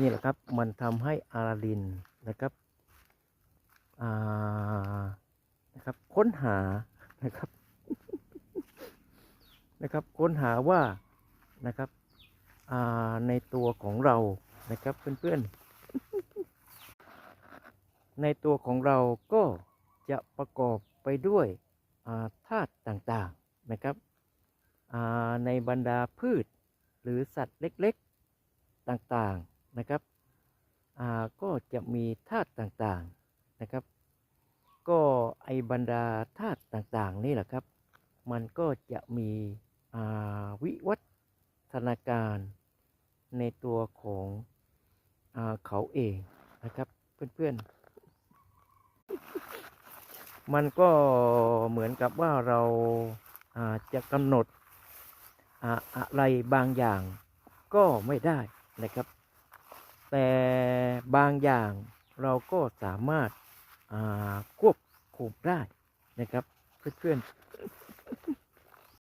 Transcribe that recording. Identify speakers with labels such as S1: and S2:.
S1: นี่แหละครับมันทำให้อาราดินนะครับนะครับค้นหานะครับนะครับค้นหาว่านะครับในตัวของเรานะครับเพื่อนๆ ในตัวของเราก็จะประกอบไปด้วยาธาตุต่างๆนะครับในบรรดาพืชหรือสัตว์เล็กๆต่างๆ นะครับอ่าก็จะมีธาตุต่างๆนะครับ ก็ไอบรรดาธาตุต่างๆนี่แหละครับ มันก็จะมีอ่าวิวัฒนาการในตัวของอาเขาเองนะครับเพื่อนๆ มันก็เหมือนกับว่าเราาจะกำหนดอ่าอะไรบางอย่างก็ไม่ได้นะครับ แต่บางอย่างเราก็สามารถควบคุมได้นะครับเพื่อนๆ